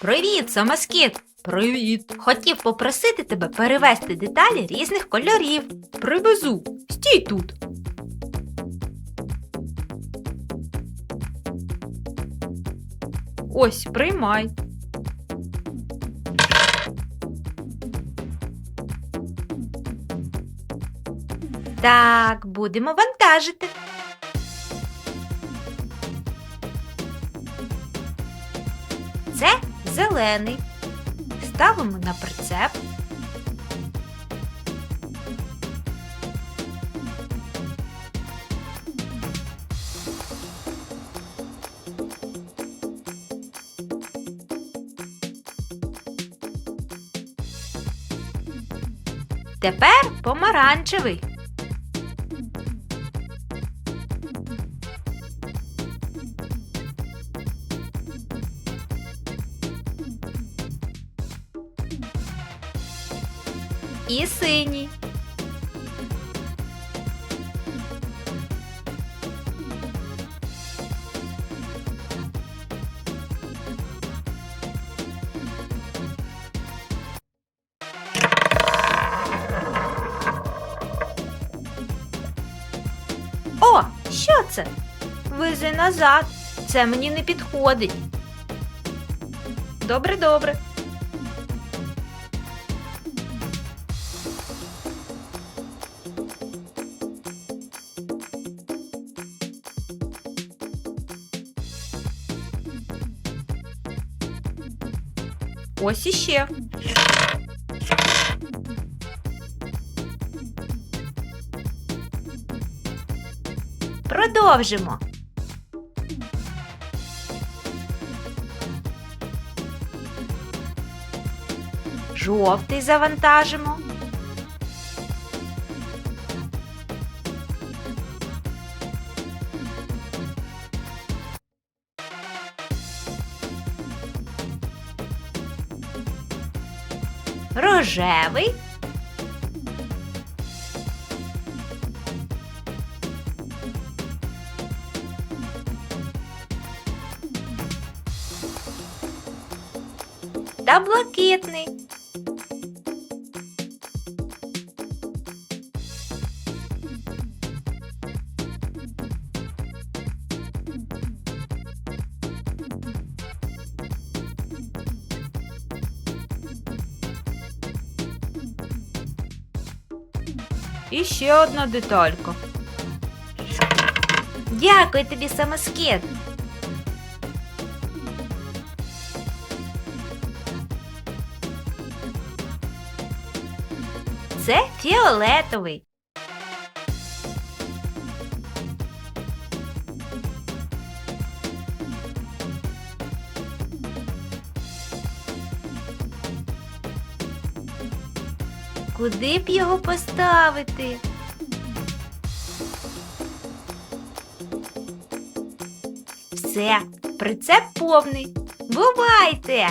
Привіт, самоскіт! Привіт! Хотів попросити тебе перевести деталі різних кольорів. Привезу. Стій тут. Ось, приймай. Так, будемо вантажити. Це зелений. Ставимо на прицеп. Тепер помаранчевий. І синій. О, що це? Вези назад. Це мені не підходить. Добре, добре. Ось іще. Продовжимо. Жовтий завантажимо. Рожевий. Та блакитний. І ще одна деталька. Дякую тобі, самоскет. Це фіолетовий. Куди б його поставити? Все, прицеп повний. Бувайте!